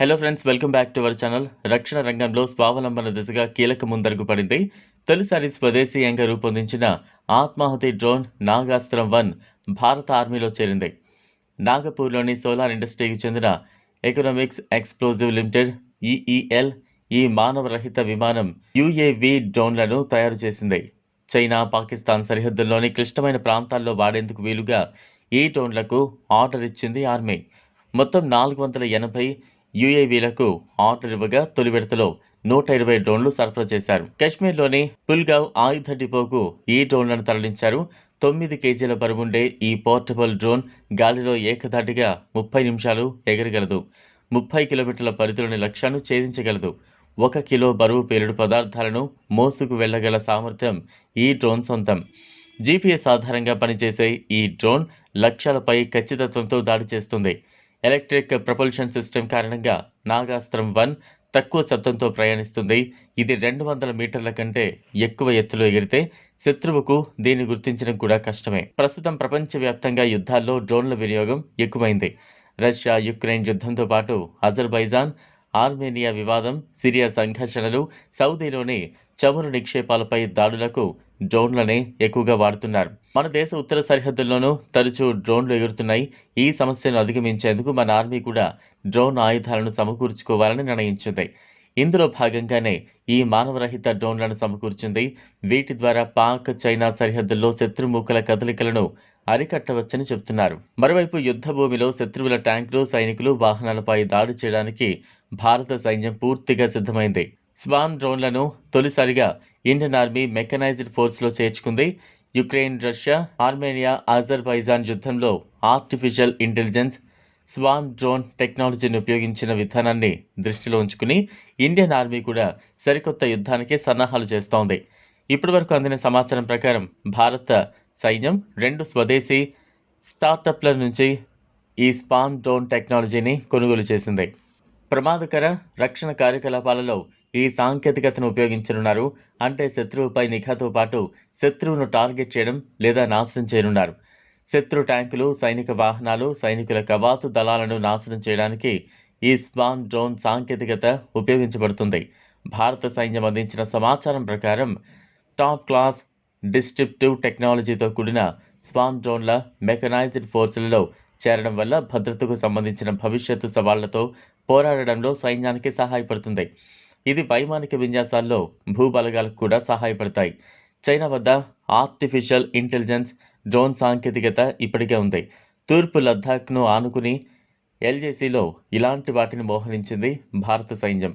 Hello friends welcome back to our channel రక్షణ రంగంలో స్వావలంబన దిశగా కీలక ముందడుగు పడింది. తొలిసారి స్వదేశీయంగా రూపొందించిన ఆత్మాహుతి డ్రోన్ నాగాస్త్రం వన్ భారత ఆర్మీలో చేరింది. నాగపూర్లోని సోలార్ ఇండస్ట్రీకి చెందిన ఎకనామిక్స్ ఎక్స్ప్లోజివ్ లిమిటెడ్ ఈఈఎల్ ఈ మానవరహిత విమానం యుఏవి డ్రోన్లను తయారు చేసింది. చైనా పాకిస్తాన్ సరిహద్దుల్లోని క్లిష్టమైన ప్రాంతాల్లో వాడేందుకు వీలుగా ఈ డ్రోన్లకు ఆర్డర్ ఇచ్చింది ఆర్మీ. మొత్తం నాలుగు వందల ఎనభై యుఏవీలకు ఆర్డర్ ఇవ్వగా తొలి విడతలో నూట ఇరవై డ్రోన్లు సరఫరా చేశారు. కశ్మీర్లోని పుల్గావ్ ఆయుధ డిపోకు ఈ డ్రోన్లను తరలించారు. తొమ్మిది కేజీల బరువుండే ఈ పోర్టబుల్ డ్రోన్ గాలిలో ఏకధాటిగా ముప్పై నిమిషాలు ఎగరగలదు. ముప్పై కిలోమీటర్ల పరిధిలోని లక్ష్యాన్ని ఛేదించగలదు. ఒక కిలో బరువు పేలుడు పదార్థాలను మోసుకు వెళ్ళగల సామర్థ్యం ఈ డ్రోన్ సొంతం. జీపీఎస్ ఆధారంగా పనిచేసే ఈ డ్రోన్ లక్ష్యాలపై ఖచ్చితత్వంతో దాడి చేస్తుంది. ఎలక్ట్రిక్ ప్రపల్షన్ సిస్టమ్ కారణంగా నాగాస్త్రం వన్ తక్కువ శబ్దంతో ప్రయాణిస్తుంది. ఇది రెండు వందల మీటర్ల కంటే ఎక్కువ ఎత్తులో ఎగిరితే శత్రువుకు దీన్ని గుర్తించడం కూడా కష్టమే. ప్రస్తుతం ప్రపంచవ్యాప్తంగా యుద్ధాల్లో డ్రోన్ల వినియోగం ఎక్కువైంది. రష్యా యుక్రెయిన్ యుద్ధంతో పాటు అజర్బైజాన్ ఆర్మేనియా వివాదం సిరియా సంఘర్షణలు సౌదీలోని చమురు నిక్షేపాలపై దాడులకు డ్రోన్లనే ఎక్కువగా వాడుతున్నారు. మన దేశ ఉత్తర సరిహద్దుల్లోనూ తరచూ డ్రోన్లు ఎగురుతున్నాయి. ఈ సమస్యను అధిగమించేందుకు మన ఆర్మీ కూడా డ్రోన్ ఆయుధాలను సమకూర్చుకోవాలని నిర్ణయించింది. ఇందులో భాగంగానే ఈ మానవరహిత డ్రోన్లను సమకూర్చింది. వీటి ద్వారా పాక్ చైనా సరిహద్దుల్లో శత్రుముఖల కదలికలను అరికట్టవచ్చని చెబుతున్నారు. మరోవైపు యుద్ధ భూమిలో శత్రువుల ట్యాంకులు సైనికులు వాహనాలపై దాడి చేయడానికి భారత సైన్యం పూర్తిగా సిద్ధమైంది. స్వాన్ డ్రోన్లను తొలిసారిగా ఇండియన్ ఆర్మీ మెకనైజ్డ్ ఫోర్స్లో చేర్చుకుంది. యుక్రెయిన్ రష్యా ఆర్మేనియా అజర్బైజాన్ యుద్ధంలో ఆర్టిఫిషియల్ ఇంటెలిజెన్స్ స్వాన్ డ్రోన్ టెక్నాలజీని ఉపయోగించిన విధానాన్ని దృష్టిలో ఉంచుకుని ఇండియన్ ఆర్మీ కూడా సరికొత్త యుద్ధానికి సన్నాహాలు చేస్తోంది. ఇప్పటివరకు అందిన సమాచారం ప్రకారం భారత సైన్యం రెండు స్వదేశీ స్టార్టప్ల నుంచి ఈ స్పాన్ డ్రోన్ టెక్నాలజీని కొనుగోలు చేసింది. ప్రమాదకర రక్షణ కార్యకలాపాలలో ఈ సాంకేతికతను ఉపయోగించనున్నారు. అంటే శత్రువుపై నిఘాతో పాటు శత్రువును టార్గెట్ చేయడం లేదా నాశనం చేయనున్నారు. శత్రు ట్యాంకులు సైనిక వాహనాలు సైనికుల కవాతు దళాలను నాశనం చేయడానికి ఈ స్పాన్ డ్రోన్ సాంకేతికత ఉపయోగించబడుతుంది. భారత సైన్యం అందించిన సమాచారం ప్రకారం టాప్ క్లాస్ డిస్ట్రిప్టివ్ టెక్నాలజీతో కూడిన స్వామ్ డ్రోన్ల మెకనైజ్డ్ ఫోర్సులలో చేరడం వల్ల భద్రతకు సంబంధించిన భవిష్యత్తు సవాళ్ళతో పోరాడడంలో సైన్యానికి సహాయపడుతుంది. ఇది వైమానిక విన్యాసాల్లో భూబలగాలకు కూడా సహాయపడతాయి. చైనా వద్ద ఆర్టిఫిషియల్ ఇంటెలిజెన్స్ డ్రోన్ సాంకేతికత ఇప్పటికే ఉంది. తూర్పు లద్దాఖ్ను ఆనుకుని ఎల్జేసీలో ఇలాంటి వాటిని మోహరించింది భారత సైన్యం.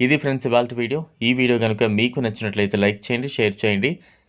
ఇది ఫ్రెండ్స్ ఇవాళ వీడియో. ఈ వీడియో కనుక మీకు నచ్చినట్లయితే లైక్ చేయండి షేర్ చేయండి.